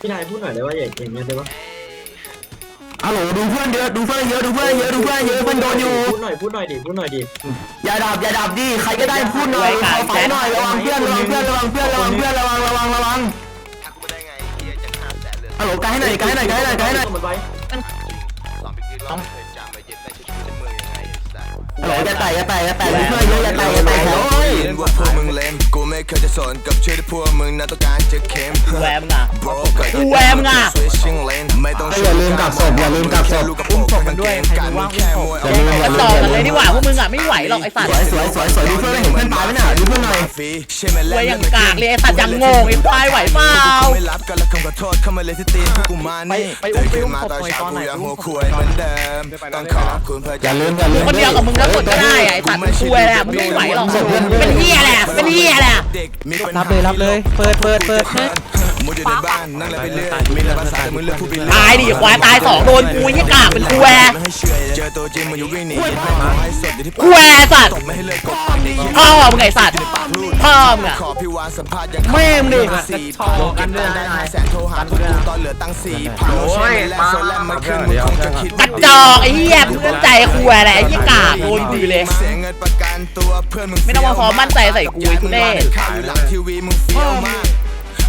พี่นายพูดหน่อยได้ว่าอย่างอย่างเงี้ยได้ปะฮัลโหลดูเพื่อนเยอะดูเพื่อนเยอะดูเพื่อนเยอะดูเพื่อนเยอะเพื่อนโดนอยู่พูดหน่อยพูดหน่อยดิพูดหน่อยดิอย่าดับอย่าดับดิใครก็ได้พูดหน่อยขอไฟหน่อยระวังเพื่อนระวังเพื่อนระวังเพื่อนระวังเพื่อนระวังระวังระวังทักกูได้ไงเฮียจะห้าแสนเลยฮัลโหลไกด์ให้หน่อยไกด์ให้หน่อยไกด์ให้หน่อยไกด์ให้หน่อยส่งมันไว้สอนไปกินรอบเคยจำไปยึดได้ชุดจะมือยั อย่าแตะอย่าแตะอย่าแตะดูเพื่อนเยอะอย่าแตะอย่าแตะแถวเฮ้ยเล่นว่าพวกมึงเล่นกูไม่เคยจะสนกับชื่อที่พวกมึงน่าต้องการจะเข้มแหวมงอะ Bro กูแวมงอะ switching lane ไม่ต้องอย่าลืมกลับศพอย่าลืมกลับศพลูกกระโปรงกันด้วยการมึงแค่มวยอย่าลืมอย่าก็ลืต่อมกันเลยดีกว่าพวกมึงอะไม่ไหวหรอกไอ้สัตสว์วยสวยสวยสวยดูเพื่อนเห็นเพื่อนตายไหมน่ะดูเพื่อนหน่อยฟรีใช่ไหมเว้ยเล่นยังกากเลยไอ้สัตว์ยังโง่ไอ้ควายไหวเปล่าไม่รับกันแล้วคำขอโทษเข้ามาเลยที่ตีนพวกกูมานี่ตื่นขึ้นมาตอนเช้ากูยังหัวคุยเหมือนเดิมต้องขอบคุณพระอเจ้าย่าลืมอย่าลืมคนเดียวกับมึงแล้วกดก็ได้อะไอ้สัตว์มึงควายแหละมึงไม่ไหวหรอกเป็นเหี้ยแหละเป็นเหี้ยแหละเด็กมีปัญรับหาเลยรับเลย เปิดเปิดเปิด มุดอยู่ในบ้านนั่งแล้วไปเรื่อยมีแต่ภาษาแต่มึงเลือกพูดไปเรื่อยตายดิควายตายสองโดนกูยี่กากเป็นควายไม่ให้เชื่อเจอตัวจริงมึงอยู่วิ่งหนีไม่มาให้สดอยู่ที่ควายสัตว์ตบไม่ให้เลือดกบปากเด็กพ่อมึงไอ้สัตว์พ่อมึงอะขอพี่วานสัมภาษณ์ยังแม่มึงดิสี่พันกันเดือนได้แสนโทรหาพวกกูตอนเหลือตั้งสี่พันโอ้ยมาโซนแลมมันขึ้นมึงคงจะคิดกระจอกไอ้เหี้ยมึงเล่นใจควายแหละไอ้ยี่กากโดนกูอยู่เลยเสียเงินประกันตัวเพื่อนมึงไม่ต้องมาซ้อมมั่นใจใส่กูไอ้ทุเรศข่าวอยู่หลังทีวีมึงเฟี้ยวมากเ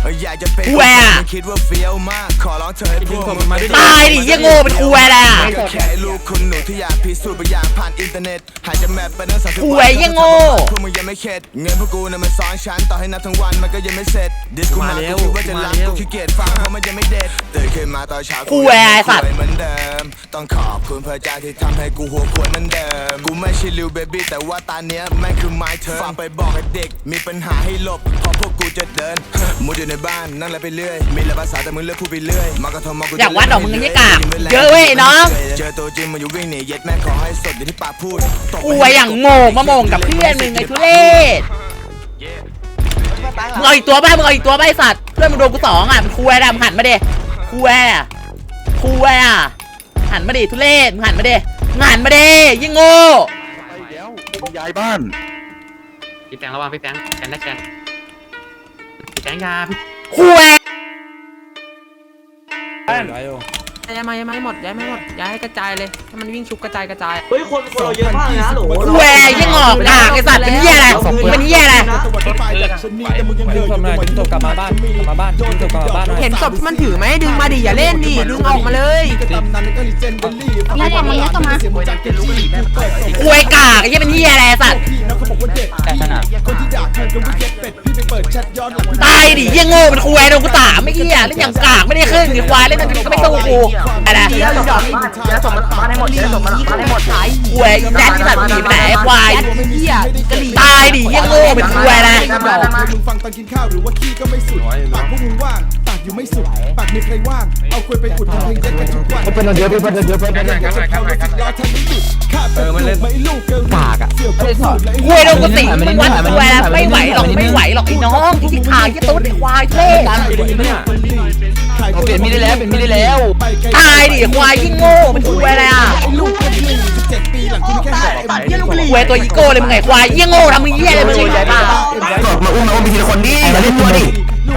อออยากจะเป็นแหวะมึงคิดว่าเฟี้ยวมากขอร้องเธอให้พวกมึงมาด้วยตายดิยี่โง่เป็นควายแหละก็แค่ลูก คุณหนูที่อยากพิสูจน์บางอย่างผ่านอินเทอร์เน็ตหายจะแมปไปตั้งสามสิบกูวัไอ้เหี้ยโง่พวกมึงยังไม่เข็ดเงินพวกกูน่ะมันซ้อนชั้นต่อให้นับทั้งวันมันก็ยังไม่เสร็จดิสกูมากูคิดว่าจะรับกูขี้เกียจฟังเพราะมันยังไม่เด็ดตื่นขึ้นมาตอนเช้ากูแหวะไอ้สัตว์เหมือนเดิมต้องขอบคุณพระเจ้าที่ทำให้กูหัวควรเหมือนเดิมกูไม่ใช่ลิวเบบี้แต่ว่าตาเนี้ยแม่งคือไม้เธอฟังไปบอกให้เด็ก มีปัญหาให้หลบเพราะพวกกูจะเดินมุดอยู่ในบ้านนั่งแล้วไปเรื่อยมีหลายภาษาแต่มึงเลือกพูดไปเรื่อยมากระทำมากอยากวัดดอกมึงไอ้ยี่กากเยอะเว้ยไอ้น้องเจอตัวจริงมันอยู่วิ่งหนีเย็ดแม่งขอให้สดอยู่ที่ปากพูดตบกูไอ้อย่างโง่มาโมงกับเพื่อนมึงไอ้ทุเรศมึงเอาอีกตัวไปมึงเอาอีกตัวไปไอ้สัตว์เพื่อนมึงโดนกูสองอะมันควายแหละมึงหันมาดิควายอะควายอะหันมาดิทุเรศมึงหันมาดิมึงหันมาดิยิ่งโง่ย้ายบ้านพี่แฟงระวังพี่แฟงแฟงได้แฟงพี่แฟงยาพี่ควาย ย้ายมาย้ายมาให้หมดย้ายมาให้หมดย้ายให้กระจายเลยให้มันวิ่งชุบกระจายกระจาย เฮ้ยคนคนเราเยอะมากเลยนะโหลควายยิ่งออกกากไอ้สัตว์เป็นเหี้ยอะไรเป็นเหี้ยอะไรดึงศพหน่อยดึงศพกลับมาบ้านกลับมาบ้านดึงศพกลับมาบ้านหน่อยเห็นศพที่มันถือไหมดึงมาดิอย่าเล่นดิดึงออกมาเลยยัดกลับมายัดกลับมาควายกากไอ้เหี้ยเป็นเหี้ยอะไรไอ้สัตว์แต่ขนาดตายดิเหี้ยโง่เป็นควายโดนกูสามไม่เหี้ยเล่นอย่างกากไม่ได้ครึ่งไอ้ควายเล่นจนก็ไม่สู้กูอะไรย้ายดอกย้ายศพมันบ้านให้หมดย้ายศพมันบ้านให้หมดขายควายแดนที่สัตว์หนีไปไหนไอ้ควายเหี้ยกะหรี่ตายดิเหี้ยโง่เป็นควายนะมึงฟังตอนกินข้าวหรือว่าขี้ก็ไม่สุดปากพวกมึงว่างปากอยู่ไม่สุดปากมีใครว่างเอาคุยไปอุดทำเพลงเย็นกันทุกวันเพื่อนเยอะเพื่อนเยอะเพื่อนเยอะเดี๋ยวจะพอมาถึงรอทำไม่หยุดข้าเป็นลูกไม่ลูกเกินปากอะเสี่ยวกับสูตรและควายโดนกูสิงมึงวัดควายแล้วไม่ไหวหรอกไม่ไหวหรอกไอ้น้องที่ขายี่ตุ๊ดไอ้ควายเล่ เปลี่ยนมีได้แล้วเปลี่ยนมีได้แล้วตายดิควายยิ่งโง่เป็นควายอะไรอะไอ้ลูกเป็นลิงเจ็ดปีหลังที่แค่แค่เยี่ยลูกลิงควายตัวอีโก้เลยมึงไงควายยิ่งโง่ทำมึงเหี้ยอะไรมึงไงป้ามาอุ้มมาอุ้มไปทีละคนดิอย่าเล่นตัวดิ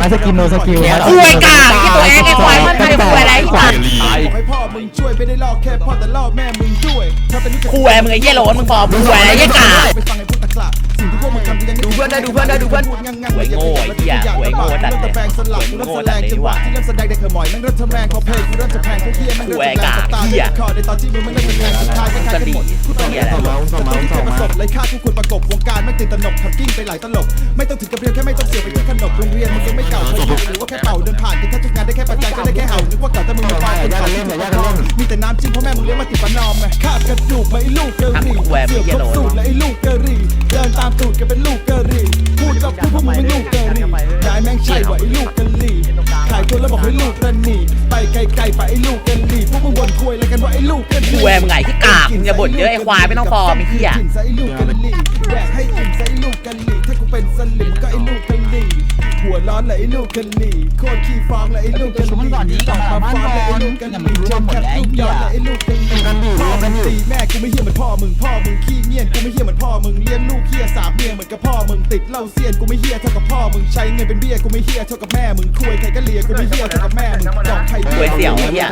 มาสกินโนสกิลควายกากไอ้ตัวเองไอ้ควายมันไอ้ควายอะไรไอ้สัตว์บอกให้พ่อมึงช่วยไม่ได้ลอกแค่พ่อแต่ลอกแม่มึงด้วยถ้าเป็นลูกควายมึงไอ้เหี้ยโหลนมึงฟอร์มควายอะไรไอ้กากไปฟังไอ้พวกต เพื่อนได้ดูเพื่อนได้ดูเพื่อนหวยโง่ไอ้เหี้ยหวยโง่จัดเลยแปลงสลับกูเริ่มแสดงจังหวะที่เริ่มแสดงเด็กขมอยแม่งเริ่มทำแรงพอเพลงกูเริ่มจะแพงพวกเฮียแม่งเริ่มจะแรงตาคอในตอนที่มึงไม่ได้เป็นแรงสุดท้ายก็แค่หมดกูต้องเรียนส่งมาส่งมาส่งมาประสบเลยค่ากูควรประกบวงการไม่ตื่นตระหนกทำกิ้งไปหลายตลก ไม่ต้องถึงกับเพียงแค่ไม่ต้องเสียไปแค่ขนมโรงเรียนมึงยังไม่เก่าหรือว่าแค่เป่าเดินผ่านกันแค่ทุกงานได้แค่ปัจจัยก็ได้แค่เห่านึกว่าเก่าแต่มึงมาฟังคนเขามีแต่น้ำจิ้มเพราะแม่มึงเลี้ยงมาติดประนอมไงคาบกระดูกมาไอ้ลูกเกอรี่เสือกครบสูตรและไอ้ลูกเกอรี่เดินตามตูดกันเป็นลูกเก งใช่ว่าไอ้ลูกเกอรี่ขายตัวแล้วบอกให้ลูกระหนีไปไกลๆไปไอ้ลูกเกอรี่พวกมึงบ่นคุยอะไรกันว่าไอ้ลูกเกอรี่ควายมึงไงที่กากมึงอย่าบ่นเยอะไอ้ควายไม่ต้องฟอร์มไอ้เหี้ย กินไส้ลูกกะลีแดกให้กินไส้ลูกกะลีถ้ากูเป็นสลิมก็ไอ้ลูกกะลี หัวร้อนเลยไอ้ลูกกะหลี่โคตรขี้ฟองเลยไอ้ลูกกะหลี่กลับมาฟ้องเลยไอ้ลูกกะหลี่เจอแคบลูกย้อนเลยไอ้ลูกกะหลี่พ่อมึงตีแม่กูไม่เฮี้ยเหมือนพ่อมึงพ่อมึงขี้เงียนกูไม่เฮี้ยเหมือนพ่อมึงเลี้ยงลูกเฮี้ยสามเมียเหมือนกับพ่อมึงติดเหล้าเสียนกูไม่เฮี้ยเท่ากับพ่อมึงใช้เงินเป็นเบี้ยกูไม่เฮี้ยเท่ากับแม่มึงคุยใครก็เลียกูไม่เฮี้ยเท่ากับแม่มึงดอกไข่คุยเสี่ยวเหี้ย